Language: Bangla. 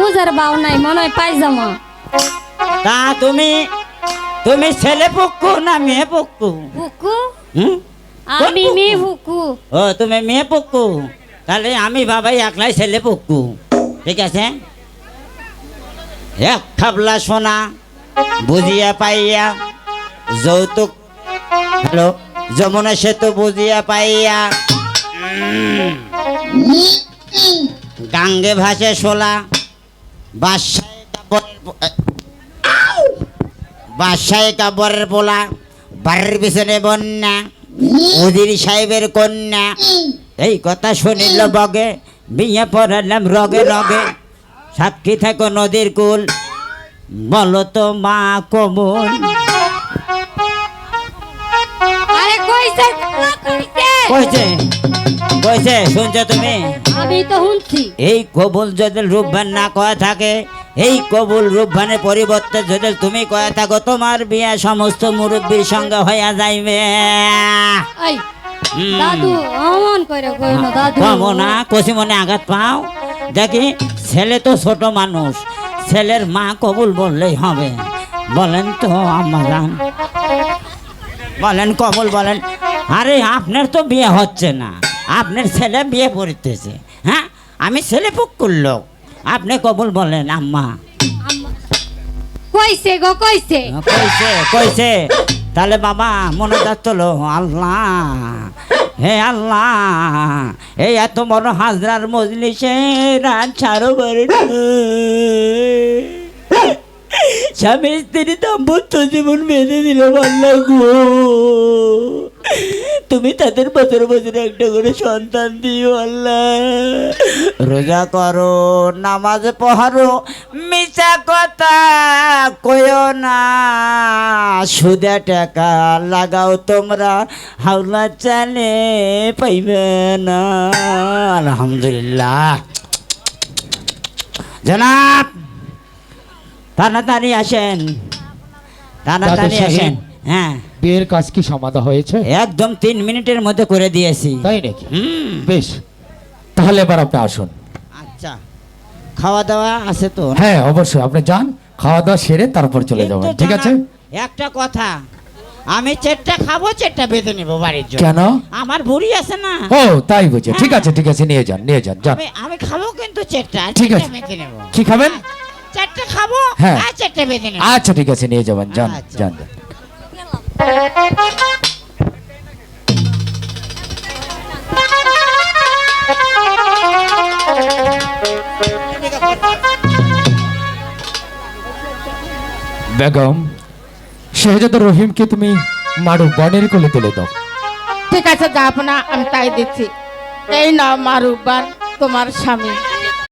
বুঝার বাউ নাই মনে হয় পায়জামা তা তুমি তুমি ছেলে পক্কু না মেয়ে পক্কু ফুকু হুম? আমি মি ফুকু ও তুমি মেয়ে পক্কু তাহলে আমি বাবাই একলাই ছেলে পক্কু ঠিক আছে? এক খাবলা সোনা বুঝিয়া পাইয়া যৌতুক হ্যালো যমুনা সেতু বুঝিয়া পাইয়া গাঙ্গে ভাসে শোলা বাসায় কাপড়ের কাপড়ের পোলা বাড়ির পিছনে বন্যা উদির সাহেবের কন্যা। এই কথা শুনিল বগে বিয়ে পড়ালাম রগে রগে। সাক্ষী থাকো নদীর কুল বলো তো মা কমল। কইছে? কইছে শুনছো তুমি? আমি তো শুনছি। এই কবুল যদি রূপবান না কয়া থাকে এই কবুল রূপবানের পরিবর্তে যদি তুমি কয়া থাকো তোমার বিয়ে সমস্ত মুরব্বীর সঙ্গে হইয়া যাইবে। দাদু অমন কই না দাদু। না কষি মনে আঘাত পাও। দেখি ছেলে তো ছোট মানুষ ছেলের মা কবুল বললেই হবে। বলেন তো আম্মা যান বলেন কবুল বলেন। আরে আপনার তো বিয়ে হচ্ছে না। আপনার ছেলে বিয়ে পড়তেছে হ্যাঁ? আমি ছেলে পুকুর লোক আপনি কবুল বলেন আম্মা। কইছে গো কইছে। কইছে কইছে। তাহলে বাবা মনে যাচ্ছিল আল্লাহ হে আল্লাহ এই এত বড় হাজরার মজলিসে রাত ছাড়ো করে স্বামী স্ত্রী দাম্পত্য জীবন বেঁধে দিল আল্লাহ তুমি তাদের বছর বছর একটা করে সন্তান দিও, আল্লাহ। রোজা করো, নামাজ পড়ো মিশা কথা কয়ো না। সুদে টাকা লাগাও তোমরা, হাওলা চালে পাইবে না। আলহামদুলিল্লাহ। জনাব! তাড়াতাড়ি আসেন। তাড়াতাড়ি আসেন। হ্যাঁ। বিয়ের কাজ কি সমাধা হয়েছে? একদম তিন মিনিটের মধ্যে করে দিয়েছি। তাই নাকি? বেশ। তাহলে এবার আপনি আসুন। আচ্ছা। খাওয়া দাওয়া আছে তো? হ্যাঁ অবশ্যই। আপনি যান খাওয়া দাওয়া সেরে তারপর চলে যাবেন। ঠিক আছে? একটা কথা। আমি চেটটা খাব চেটটা বেঁধে নেব বাড়ির জন্য। কেন? আমার বুড়ি আছে না। ও তাই বুঝে। ঠিক আছে ঠিক আছে নিয়ে যান নিয়ে যান যান। আমি খাব কিন্তু চেটটা। ঠিক আছে। কি খাবেন? চেটটা খাব হ্যাঁ। আর চেটটা বেঁধে আচ্ছা ঠিক আছে নিয়ে যাবেন যান আচ্ছা। যান। বেগম শেহজাদা রহিমকে তুমি মারু বনের কোলে তুলে দাও। ঠিক আছে যাব না আমি তাই দিচ্ছি। এই নাও মারুবার তোমার স্বামী।